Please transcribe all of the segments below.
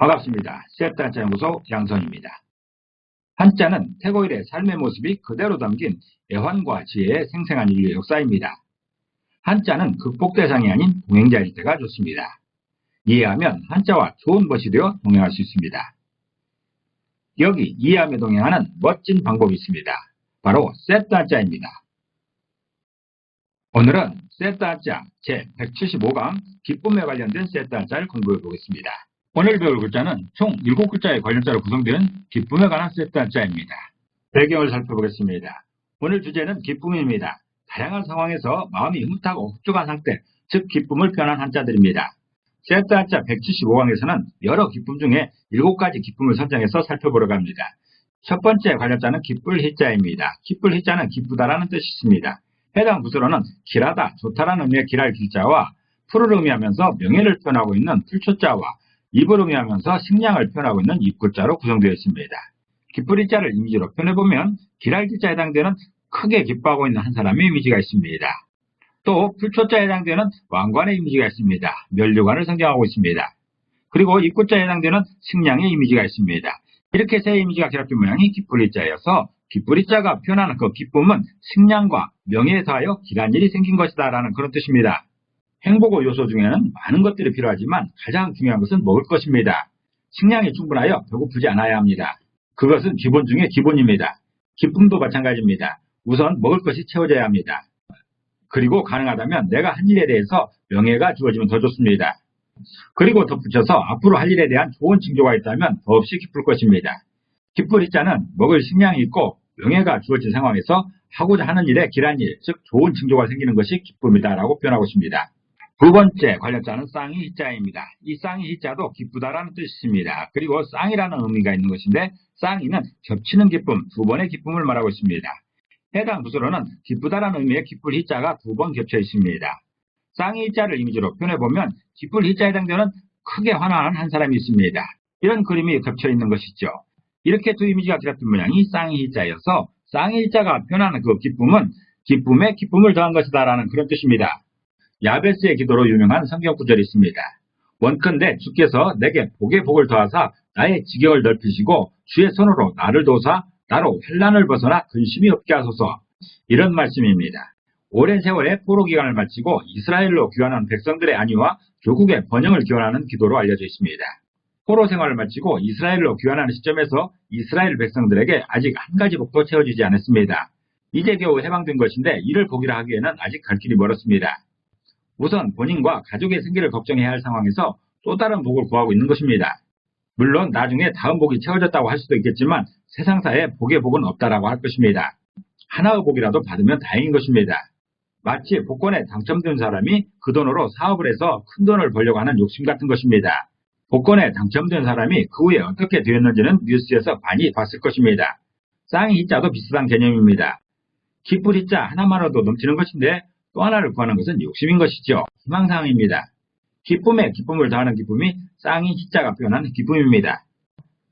반갑습니다. 셋단자 연구소 양선입니다. 한자는 태고일의 삶의 모습이 그대로 담긴 애환과 지혜의 생생한 인류의 역사입니다. 한자는 극복 대상이 아닌 동행자일 때가 좋습니다. 이해하면 한자와 좋은 것이 되어 동행할 수 있습니다. 여기 이해하며 동행하는 멋진 방법이 있습니다. 바로 셋단자입니다. 오늘은 셋단자 제175강 기쁨에 관련된 셋단자를 공부해 보겠습니다. 오늘 배울 글자는 총 7글자의 관련자로 구성된 기쁨에 관한 셋단자입니다. 배경을 살펴보겠습니다. 오늘 주제는 기쁨입니다. 다양한 상황에서 마음이 흐뭇하고 흡족한 상태, 즉 기쁨을 표현한 한자들입니다. 셋단자 175강에서는 여러 기쁨 중에 7가지 기쁨을 선정해서 살펴보려고 합니다. 첫 번째 관련자는 기쁠 희자입니다. 기쁠 희자는 기쁘다라는 뜻이 있습니다. 해당 부서로는 길하다, 좋다라는 의미의 길할 길자와 풀을 의미하면서 명예를 표현하고 있는 풀초자와 입을 의미하면서 식량을 표현하고 있는 입구자로 구성되어 있습니다. 기쁠 희자를 이미지로 표현해보면 길자에 해당되는 크게 기뻐하고 있는 한 사람의 이미지가 있습니다. 또 풀초자에 해당되는 왕관의 이미지가 있습니다. 멸류관을 상징하고 있습니다. 그리고 입구자에 해당되는 식량의 이미지가 있습니다. 이렇게 세 이미지가 결합된 모양이 기쁘리자여서 기쁘리자가 표현하는 그 기쁨은 식량과 명예에 더하여 길한 일이 생긴 것이다 라는 그런 뜻입니다. 행복의 요소 중에는 많은 것들이 필요하지만 가장 중요한 것은 먹을 것입니다. 식량이 충분하여 배고프지 않아야 합니다. 그것은 기본 중에 기본입니다. 기쁨도 마찬가지입니다. 우선 먹을 것이 채워져야 합니다. 그리고 가능하다면 내가 한 일에 대해서 명예가 주어지면 더 좋습니다. 그리고 덧붙여서 앞으로 할 일에 대한 좋은 징조가 있다면 더없이 기쁠 것입니다. 기쁠 이자는 먹을 식량이 있고 명예가 주어진 상황에서 하고자 하는 일에 길한 일, 즉 좋은 징조가 생기는 것이 기쁨이다라고 표현하고 있습니다. 두 번째 관련자는 쌍이 희자입니다. 이 쌍이 희자도 기쁘다라는 뜻입니다. 그리고 쌍이라는 의미가 있는 것인데 쌍이는 겹치는 기쁨, 두 번의 기쁨을 말하고 있습니다. 해당 부서로는 기쁘다라는 의미의 기쁠 희자가 두 번 겹쳐 있습니다. 쌍이 희자를 이미지로 표현해보면 기쁠 희자에 해당되는 크게 화나는 한 사람이 있습니다. 이런 그림이 겹쳐 있는 것이죠. 이렇게 두 이미지가 결합된 모양이 쌍이 희자여서 쌍이 희자가 표현하는 그 기쁨은 기쁨에 기쁨을 더한 것이다 라는 그런 뜻입니다. 야베스의 기도로 유명한 성경 구절이 있습니다. 원컨대 주께서 내게 복의 복을 더하사 나의 지경을 넓히시고 주의 손으로 나를 도사 나로 환란을 벗어나 근심이 없게 하소서 이런 말씀입니다. 오랜 세월의 포로 기간을 마치고 이스라엘로 귀환한 백성들의 안위와 조국의 번영을 기원하는 기도로 알려져 있습니다. 포로 생활을 마치고 이스라엘로 귀환하는 시점에서 이스라엘 백성들에게 아직 한 가지 복도 채워지지 않았습니다. 이제 겨우 해방된 것인데 이를 복이라 하기에는 아직 갈 길이 멀었습니다. 우선 본인과 가족의 생계를 걱정해야 할 상황에서 또 다른 복을 구하고 있는 것입니다. 물론 나중에 다음 복이 채워졌다고 할 수도 있겠지만 세상사에 복의 복은 없다라고 할 것입니다. 하나의 복이라도 받으면 다행인 것입니다. 마치 복권에 당첨된 사람이 그 돈으로 사업을 해서 큰 돈을 벌려고 하는 욕심 같은 것입니다. 복권에 당첨된 사람이 그 후에 어떻게 되었는지는 뉴스에서 많이 봤을 것입니다. 쌍이 히자도 비슷한 개념입니다. 기쁠 히자 하나만으로도 넘치는 것인데 또 하나를 구하는 것은 욕심인 것이죠. 희망사항입니다. 기쁨에 기쁨을 더하는 기쁨이 쌍이 히자가 표현하는 기쁨입니다.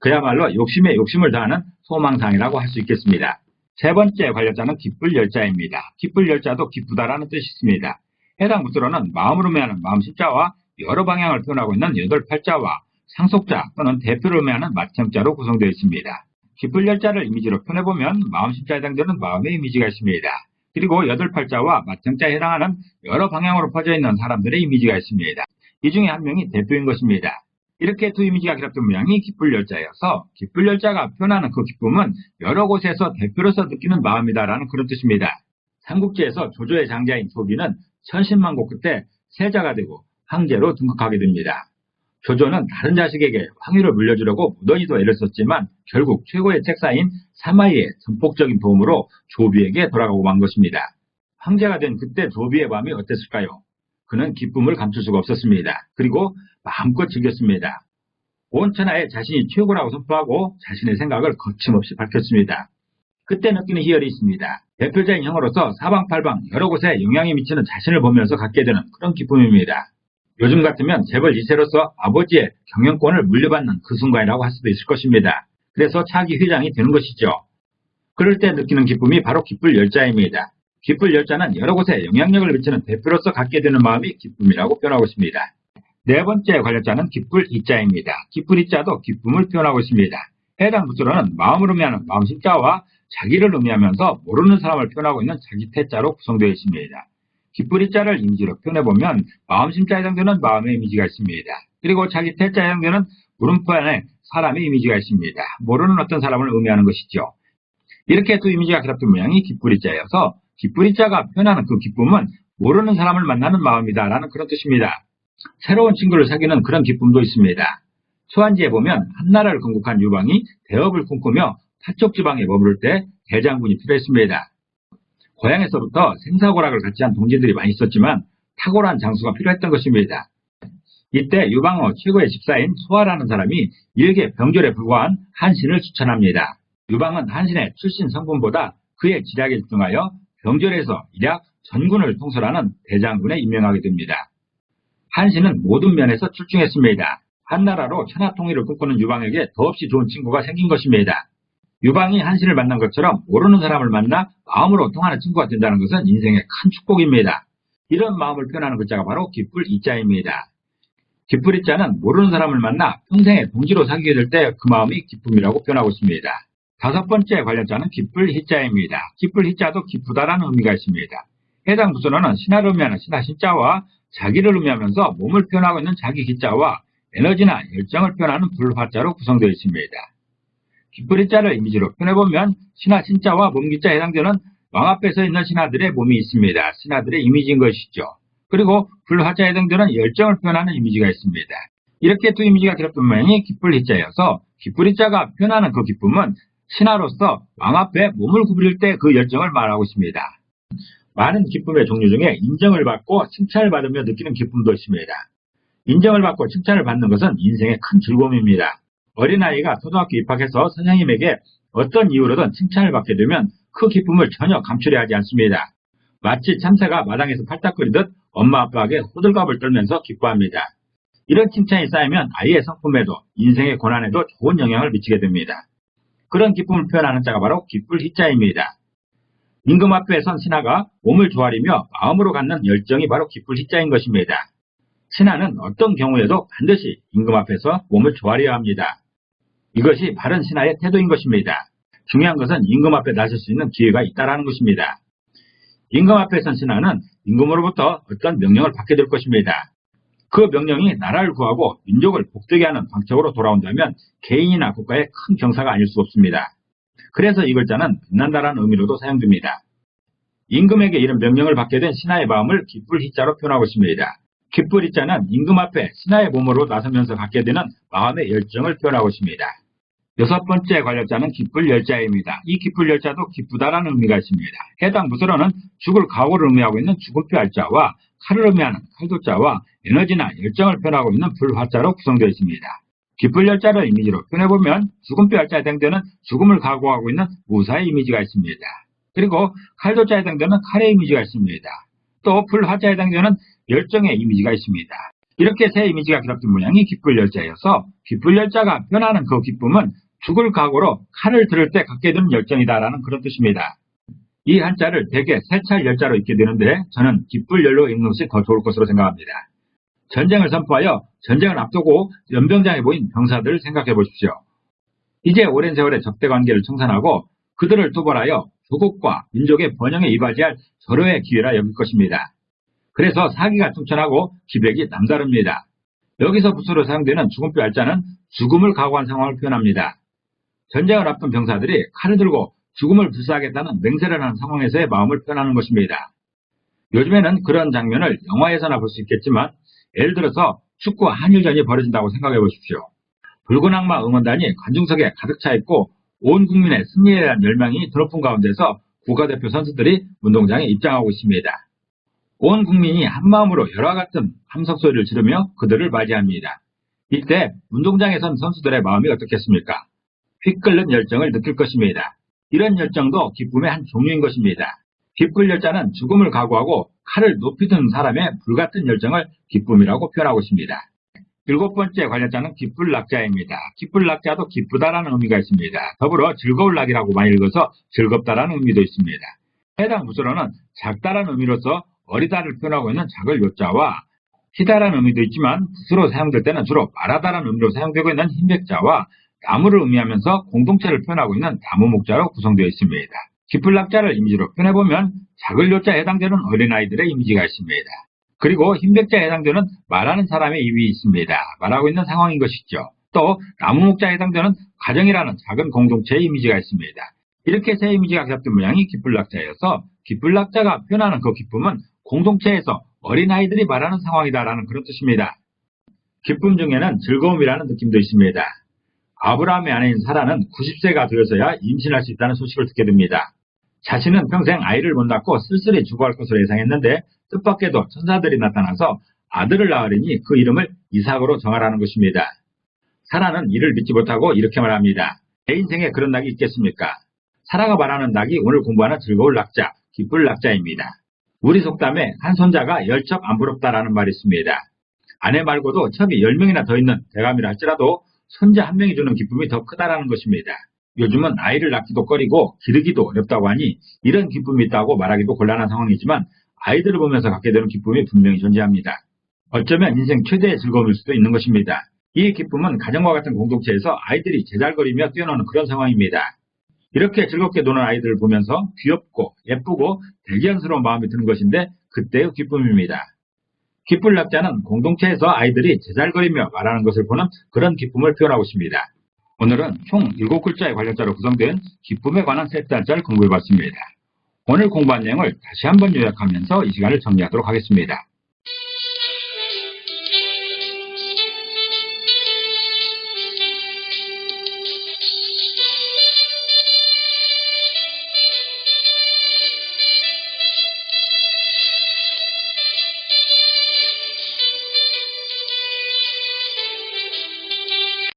그야말로 욕심에 욕심을 더하는 소망상이라고 할 수 있겠습니다. 세 번째 관련자는 기쁠 열자입니다. 기쁠 열자도 기쁘다라는 뜻이 있습니다. 해당 구조로는 마음으로 의미하는 마음 십자와 여러 방향을 표현하고 있는 여덟 팔자와 상속자 또는 대표를 의미하는 마청자로 구성되어 있습니다. 기쁠 열자를 이미지로 표현해보면 마음 십자에 해당되는 마음의 이미지가 있습니다. 그리고 여덟 팔자와 마청자에 해당하는 여러 방향으로 퍼져 있는 사람들의 이미지가 있습니다. 이 중에 한 명이 대표인 것입니다. 이렇게 두 이미지가 결합된 모양이 기쁠 열자여서 기쁠 열자가 표현하는 그 기쁨은 여러 곳에서 대표로서 느끼는 마음이다라는 그런 뜻입니다. 삼국지에서 조조의 장자인 조비는 천신만고 끝에 세자가 되고 황제로 등극하게 됩니다. 조조는 다른 자식에게 황위를 물려주려고 무더기도 애를 썼지만 결국 최고의 책사인 사마이의 전폭적인 도움으로 조비에게 돌아가고 만 것입니다. 황제가 된 그때 조비의 마음이 어땠을까요? 그는 기쁨을 감출 수가 없었습니다. 그리고 마음껏 즐겼습니다. 온 천하에 자신이 최고라고 선포하고 자신의 생각을 거침없이 밝혔습니다. 그때 느끼는 희열이 있습니다. 대표자인 형으로서 사방팔방 여러 곳에 영향이 미치는 자신을 보면서 갖게 되는 그런 기쁨입니다. 요즘 같으면 재벌 2세로서 아버지의 경영권을 물려받는 그 순간이라고 할 수도 있을 것입니다. 그래서 차기 회장이 되는 것이죠. 그럴 때 느끼는 기쁨이 바로 기쁠 열자입니다. 기쁠 열자는 여러 곳에 영향력을 미치는 대표로서 갖게 되는 마음이 기쁨이라고 표현하고 있습니다. 네 번째 관련자는 기쁠 이자입니다. 기쁠 이자도 기쁨을 표현하고 있습니다. 해당 부수로는 마음을 의미하는 마음심자와 자기를 의미하면서 모르는 사람을 표현하고 있는 자기태자로 구성되어 있습니다. 기쁠 이자를 이미지로 표현해보면 마음심자에 해당되는 마음의 이미지가 있습니다. 그리고 자기 태자에 해당되는 물음표 안에 사람의 이미지가 있습니다. 모르는 어떤 사람을 의미하는 것이죠. 이렇게 두 이미지가 결합된 모양이 기쁠 이자여서 기쁠 이자가 표현하는 그 기쁨은 모르는 사람을 만나는 마음이다 라는 그런 뜻입니다. 새로운 친구를 사귀는 그런 기쁨도 있습니다. 초안지에 보면 한나라를 건국한 유방이 대업을 꿈꾸며 타쪽 지방에 머무를 때 대장군이 필요했습니다. 고향에서부터 생사고락을 같이 한 동지들이 많이 있었지만 탁월한 장수가 필요했던 것입니다. 이때 유방어 최고의 집사인 소아라는 사람이 일개 병졸에 불과한 한신을 추천합니다. 유방은 한신의 출신 성분보다 그의 지략에 집중하여 병졸에서 일약 전군을 통솔하는 대장군에 임명하게 됩니다. 한신은 모든 면에서 출중했습니다. 한나라로 천하통일을 꿈꾸는 유방에게 더없이 좋은 친구가 생긴 것입니다. 유방이 한신을 만난 것처럼 모르는 사람을 만나 마음으로 통하는 친구가 된다는 것은 인생의 큰 축복입니다. 이런 마음을 표현하는 글자가 바로 기쁠 이자입니다. 기쁠 이자는 모르는 사람을 만나 평생의 동지로 사귀게 될 때 그 마음이 기쁨이라고 표현하고 있습니다. 다섯 번째 관련자는 기쁠 희자입니다. 기쁠 희자도 기쁘다라는 의미가 있습니다. 해당 부서로는 신하를 의미하는 신하 신자와 자기를 의미하면서 몸을 표현하고 있는 자기 기자와 에너지나 열정을 표현하는 불화자로 구성되어 있습니다. 기쁠 희자를 이미지로 표현해보면 신하 신자와 몸 기자에 해당되는 왕 앞에 서 있는 신하들의 몸이 있습니다. 신하들의 이미지인 것이죠. 그리고 불화자에 해당되는 열정을 표현하는 이미지가 있습니다. 이렇게 두 이미지가 결합된 모양이 기쁠 희자여서 기쁠 희자가 표현하는 그 기쁨은 신하로서 왕 앞에 몸을 구부릴 때 그 열정을 말하고 있습니다. 많은 기쁨의 종류 중에 인정을 받고 칭찬을 받으며 느끼는 기쁨도 있습니다. 인정을 받고 칭찬을 받는 것은 인생의 큰 즐거움입니다. 어린아이가 초등학교 입학해서 선생님에게 어떤 이유로든 칭찬을 받게 되면 그 기쁨을 전혀 감추려 하지 않습니다. 마치 참새가 마당에서 팔딱거리듯 엄마 아빠에게 호들갑을 떨면서 기뻐합니다. 이런 칭찬이 쌓이면 아이의 성품에도 인생의 고난에도 좋은 영향을 미치게 됩니다. 그런 기쁨을 표현하는 자가 바로 기쁠 희자입니다. 임금 앞에 선 신하가 몸을 조아리며 마음으로 갖는 열정이 바로 기쁠 희자인 것입니다. 신하는 어떤 경우에도 반드시 임금 앞에서 몸을 조아려야 합니다. 이것이 바른 신하의 태도인 것입니다. 중요한 것은 임금 앞에 나설 수 있는 기회가 있다는 것입니다. 임금 앞에 선 신하는 임금으로부터 어떤 명령을 받게 될 것입니다. 그 명령이 나라를 구하고 민족을 복되게 하는 방책으로 돌아온다면 개인이나 국가의 큰 경사가 아닐 수 없습니다. 그래서 이 글자는 빛난다라는 의미로도 사용됩니다. 임금에게 이런 명령을 받게 된 신하의 마음을 기쁠 희자로 표현하고 있습니다. 기쁠 희자는 임금 앞에 신하의 몸으로 나서면서 갖게 되는 마음의 열정을 표현하고 있습니다. 여섯 번째 관련자는 기쁠 열자입니다. 이 기쁠 열자도 기쁘다라는 의미가 있습니다. 해당 부서로는 죽을 각오를 의미하고 있는 죽음표 알자와 칼을 의미하는 칼도자와 에너지나 열정을 표현하고 있는 불화자로 구성되어 있습니다. 기쁠 열자를 이미지로 표현해보면 죽음표 열자에 해당되는 죽음을 각오하고 있는 무사의 이미지가 있습니다. 그리고 칼도자에 해당되는 칼의 이미지가 있습니다. 또 불화자에 해당되는 열정의 이미지가 있습니다. 이렇게 세 이미지가 결합된 모양이 기쁠 열자여서 기쁠 열자가 표현하는 그 기쁨은 죽을 각오로 칼을 들을 때 갖게 되는 열정이다라는 그런 뜻입니다. 이 한자를 대개 세찰 열자로 읽게 되는데 저는 기쁠 열로 읽는 것이 더 좋을 것으로 생각합니다. 전쟁을 선포하여 전쟁을 앞두고 연병장에 모인 병사들을 생각해 보십시오. 이제 오랜 세월의 적대 관계를 청산하고 그들을 투벌하여 조국과 민족의 번영에 이바지할 절호의 기회라 여길 것입니다. 그래서 사기가 충천하고 기백이 남다릅니다. 여기서 부수로 사용되는 죽음표 알자는 죽음을 각오한 상황을 표현합니다. 전쟁을 앞둔 병사들이 칼을 들고 죽음을 불사하겠다는 맹세를 하는 상황에서의 마음을 표현하는 것입니다. 요즘에는 그런 장면을 영화에서나 볼 수 있겠지만 예를 들어서 축구 한일전이 벌어진다고 생각해 보십시오. 붉은 악마 응원단이 관중석에 가득 차 있고 온 국민의 승리에 대한 열망이 드높은 가운데서 국가대표 선수들이 운동장에 입장하고 있습니다. 온 국민이 한마음으로 열화 같은 함석 소리를 지르며 그들을 맞이합니다. 이때 운동장에 선 선수들의 마음이 어떻겠습니까? 휘끓는 열정을 느낄 것입니다. 이런 열정도 기쁨의 한 종류인 것입니다. 기쁠 열자는 죽음을 각오하고 칼을 높이 든 사람의 불같은 열정을 기쁨이라고 표현하고 있습니다. 일곱 번째 관련자는 기쁠 낙자입니다. 기쁠 낙자도 기쁘다라는 의미가 있습니다. 더불어 즐거울 낙이라고 많이 읽어서 즐겁다라는 의미도 있습니다. 해당 부서로는 작다라는 의미로서 어리다를 표현하고 있는 작을 요자와 시다라는 의미도 있지만 붓으로 사용될 때는 주로 말하다라는 의미로 사용되고 있는 흰백자와 나무를 의미하면서 공동체를 표현하고 있는 나무 목자로 구성되어 있습니다. 기플락자를 이미지로 표현해보면 작을 요자에 해당되는 어린아이들의 이미지가 있습니다. 그리고 흰백자에 해당되는 말하는 사람의 이미 있습니다. 말하고 있는 상황인 것이죠. 또 나무 목자에 해당되는 가정이라는 작은 공동체의 이미지가 있습니다. 이렇게 세 이미지가 결합된 모양이 기플락자여서 기플락자가 표현하는 그 기쁨은 공동체에서 어린아이들이 말하는 상황이다라는 그런 뜻입니다. 기쁨 중에는 즐거움이라는 느낌도 있습니다. 아브라함의 아내인 사라는 90세가 되어서야 임신할 수 있다는 소식을 듣게 됩니다. 자신은 평생 아이를 못 낳고 쓸쓸히 죽어갈 것으로 예상했는데 뜻밖에도 천사들이 나타나서 아들을 낳으리니 그 이름을 이삭으로 정하라는 것입니다. 사라는 이를 믿지 못하고 이렇게 말합니다. 내 인생에 그런 낙이 있겠습니까? 사라가 말하는 낙이 오늘 공부하는 즐거울 낙자, 기쁠 낙자입니다. 우리 속담에 한 손자가 열 첩 안 부럽다라는 말이 있습니다. 아내 말고도 첩이 10명이나 더 있는 대감이라 할지라도 손자 한 명이 주는 기쁨이 더 크다라는 것입니다. 요즘은 아이를 낳기도 꺼리고 기르기도 어렵다고 하니 이런 기쁨이 있다고 말하기도 곤란한 상황이지만 아이들을 보면서 갖게 되는 기쁨이 분명히 존재합니다. 어쩌면 인생 최대의 즐거움일 수도 있는 것입니다. 이 기쁨은 가정과 같은 공동체에서 아이들이 제잘거리며 뛰어노는 그런 상황입니다. 이렇게 즐겁게 노는 아이들을 보면서 귀엽고 예쁘고 대견스러운 마음이 드는 것인데 그때의 기쁨입니다. 기쁠 낙자는 공동체에서 아이들이 제잘거리며 말하는 것을 보는 그런 기쁨을 표현하고 있습니다. 오늘은 총 7글자의 관련자로 구성된 기쁨에 관한 세 단자를 공부해봤습니다. 오늘 공부한 내용을 다시 한번 요약하면서 이 시간을 정리하도록 하겠습니다.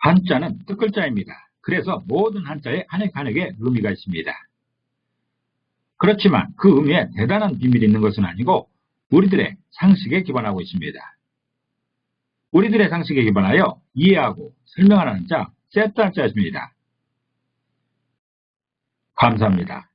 한자는 뜻글자입니다. 그래서 모든 한자에 한획 한획의 의미가 있습니다. 그렇지만 그 의미에 대단한 비밀이 있는 것은 아니고 우리들의 상식에 기반하고 있습니다. 우리들의 상식에 기반하여 이해하고 설명하는 자, 세트 한자였습니다. 감사합니다.